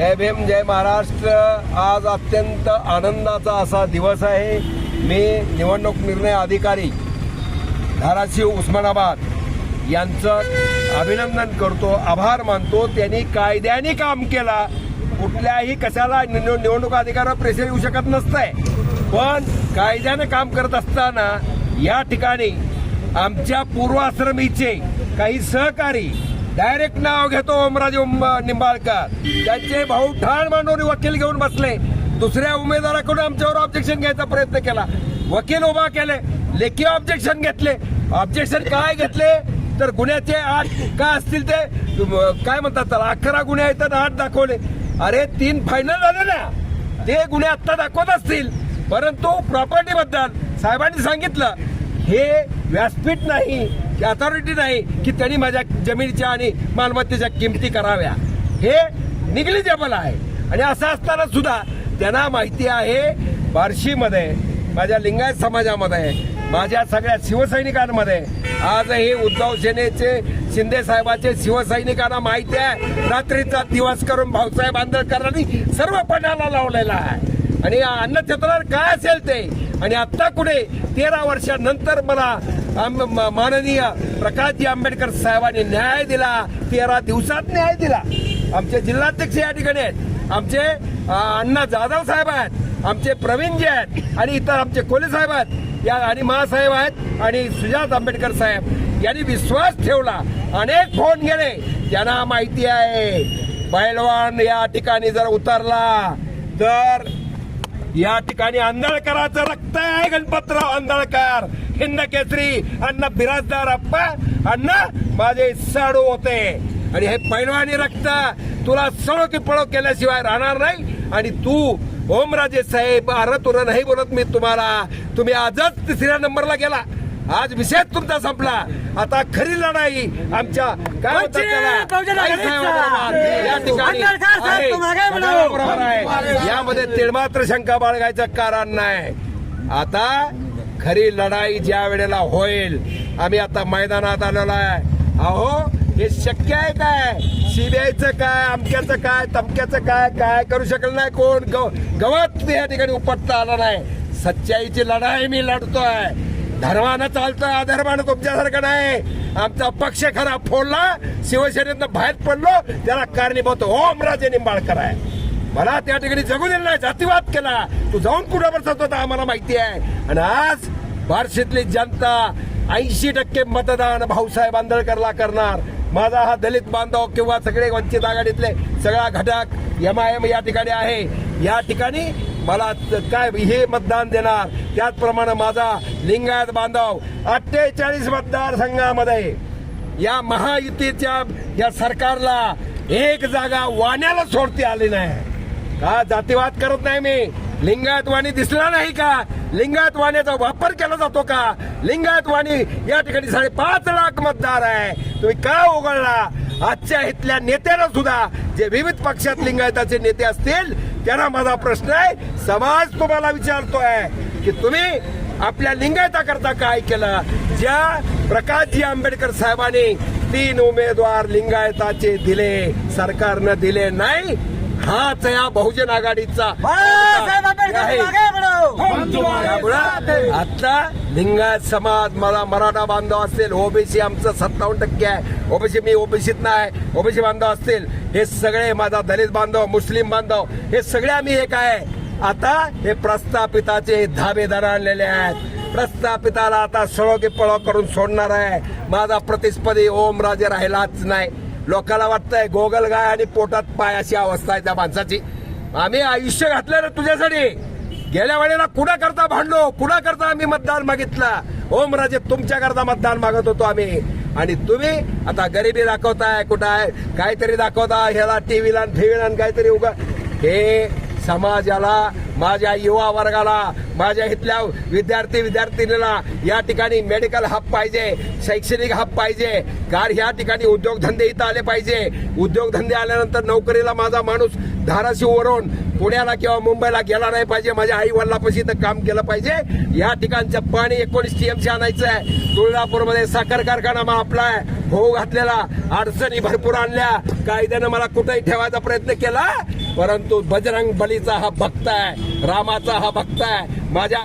जय भीम जय महाराष्ट्र. आज अत्यंत आनंदाचा असा दिवस आहे. मी निवडणूक निर्णय अधिकारी धाराशिव उस्मानाबाद यांचं अभिनंदन करतो आभार मानतो. त्यांनी कायद्याने काम केला. कुठल्याही कशाला निवडणूक अधिकारावर प्रेशर येऊ शकत नसतंय. पण कायद्याने काम करत असताना या ठिकाणी आमच्या पूर्वाश्रमीचे काही सहकारी डायरेक्ट नाव घेतो ओमराजे निंबाळकर. त्यांचे भाऊ ठाण मांडून वकील घेऊन बसले. दुसऱ्या उमेदवाराकडून आमच्यावर ऑब्जेक्शन घ्यायचा प्रयत्न केला. वकील उभा केले. लेखी ऑब्जेक्शन घेतले. ऑब्जेक्शन काय घेतले? तर गुन्ह्याचे आठ काय असतील ते? काय म्हणतात त्याला? अकरा गुन्हे आहेत आठ दाखवले. अरे तीन फायनल झाले ना. ते गुन्हे आत्ता दाखवत असतील. परंतु प्रॉपर्टी बद्दल साहेबांनी सांगितलं. हे व्यासपीठ नाही. अथॉरिटी नाही की त्यांनी माझ्या जमिनीच्या आणि मालमत्तेच्या किमती कराव्या. हे निग्लिजेबल आहे. आणि असं असताना सुद्धा त्यांना माहिती आहे बार्शीमध्ये माझ्या लिंगायत समाजामध्ये माझ्या सगळ्या शिवसैनिकांमध्ये आजही उद्धव सेनेचे शिंदे साहेबाचे शिवसैनिकांना माहिती आहे रात्रीचा दिवस करून भाऊसाहेब आंबेडकरांनी सर्व पणाला लावलेला आहे. आणि अन्न क्षेत्रावर काय असेल ते? आणि आता कुठे तेरा वर्षानंतर मला माननीय प्रकाशजी आंबेडकर साहेबांनी न्याय दिला. तेरा दिवसात न्याय दिला. आमचे जिल्हाध्यक्ष या ठिकाणी आहेत. आमचे अण्णा जाधव साहेब आहेत. आमचे प्रवीणजी आहेत आणि इतर आमचे कोले साहेब आहेत. या आणि महासाहेब आहेत आणि सुजात आंबेडकर साहेब. यांनी विश्वास ठेवला. अनेक फोन गेले. त्यांना माहिती आहे बैलवान या ठिकाणी जर उतरला तर या ठिकाणी आंधळकराचं रक्त आहे गणपतराव आंधळकर. हिंद केसरी अण्णा बिराजदार अप्पा अण्णा माझे साडू होते आणि हे पैलवानी रक्त तुला सळो की पळो केल्याशिवाय राहणार नाही आणि तू ओमराजे साहेब अरे तुला नाही बोलत मी तुम्हाला तुम्ही आजच तिसऱ्या नंबरला गेला आज विषय तुमचा संपला आता खरी लढाई आमच्या काय म्हणतात त्याला? बहुजन आई आघाडीचा. साहेबाबरोबर या ठिकाणी आंबेडकर साहेब, आहे. तुम्हा काय म्हणू? सगळं बरोबर आहे यामध्ये तिळमात्र शंका बाळगायचं कारण नाही आता खरी लढाई ज्या वेळेला होईल आम्ही आता मैदानात आलेलो आहे. अहो हे शक्य आहे काय? सीबीआयचं काय अमक्याचं काय तमक्याचं काय काय करू शकलं नाही कोण? गव- गवत या ठिकाणी उपटता आलं नाही. सच्चाईची लढाई मी लढतोय. धर्मानं चालतोय अधर्मानं तुमच्यासारखं नाही. आमचा पक्ष खरा फोडला शिवसेनेतनं बाहेर पडलो त्याला कारणीभूत ओमराजे निंबाळकर आहे मला त्या ठिकाणी जगू दिलं नाही जातीवाद केला. तू जाऊन कुठं बसत होता आम्हाला माहिती आहे. आणि आज बार्शीतली जनता ऐंशी टक्के मतदान भाऊसाहेब आंदळकरला करणार. माझा हा दलित बांधव किंवा सगळे वंचित आघाडीतले सगळा घटक एम आय एम या ठिकाणी आहे. या ठिकाणी मला काय हे मतदान देणार? त्याचप्रमाणे माझा लिंगायत बांधव अठ्ठेचाळीस मतदारसंघामध्ये या महायुतीच्या या सरकारला एक जागा वाण्याला सोडती आली नाही. का जातीवाद करत नाही मी? लिंगायत वाणी दिसला नाही का? लिंगायत वाण्याचा वापर केला जातो का? लिंगायत वाणी या ठिकाणी साडेपाच लाख मतदार आहे. तुम्ही का उघडला? आजच्या इथल्या नेत्याला सुद्धा जे विविध पक्षात लिंगायताचे नेते असतील त्यांना माझा प्रश्न आहे. समाज तुम्हाला विचारतोय की तुम्ही आपल्या लिंगायताकरता काय केलं? ज्या प्रकाशजी आंबेडकर साहेबांनी तीन उमेदवार लिंगायताचे दिले सरकारनं दिले नाही हाच या बहुजन आघाडीचा. त्यामुळं आता लिंगायत समाज मला मराठा बांधव असतील ओबीसी आमचं सत्तावन्न टक्के आहे. ओबीसी मी ओबीसीत नाही ओबीसी बांधव असतील हे सगळे माझा दलित बांधव मुस्लिम बांधव हे सगळे आम्ही एक आहे. आता हे प्रस्थापिताचे धाबेदार आणलेले आहेत. प्रस्थापिताला आता सळो की पळो करून सोडणार आहे. माझा प्रतिस्पर्धी ओम राजे राहिलाच नाही. लोकांना वाटतंय गोगल गाय आणि पोटात पाय अशी अवस्था आहे त्या माणसाची. आम्ही आयुष्य घातलं रे तुझ्यासाठी. गेल्या वेळेला कुणा करता भांडलो? कुणा करता आम्ही मतदान मागितला? ओम राजे तुमच्या करता मतदान मागत होतो आम्ही. आणि तुम्ही आता गरिबी दाखवताय कुठं आहे काहीतरी दाखवता ह्याला टीव्हीला ठेवीला काहीतरी उगा हे समाजाला माझ्या युवा वर्गाला माझ्या इथल्या विद्यार्थी विद्यार्थिनीला या ठिकाणी मेडिकल हब पाहिजे शैक्षणिक हब पाहिजे. कार ह्या ठिकाणी उद्योगधंदे इथं आले पाहिजे. उद्योगधंदे आल्यानंतर नोकरीला माझा माणूस धाराशिव वरून पुण्याला किंवा मुंबईला गेला नाही पाहिजे माझ्या आई वडिलापाशी तर काम केलं पाहिजे. या ठिकाणचं पाणी एकोणीस टीएमसी आणायचं आहे. तुळजापूरमध्ये साखर कारखाना मग आपला आहे. हो घातलेला अडचणी भरपूर आणल्या. कायद्यानं मला कुठेही ठेवायचा प्रयत्न केला परंतु बजरंग बलीचा हा भक्त आहे रामाचा हा भक्त आहे. माझ्या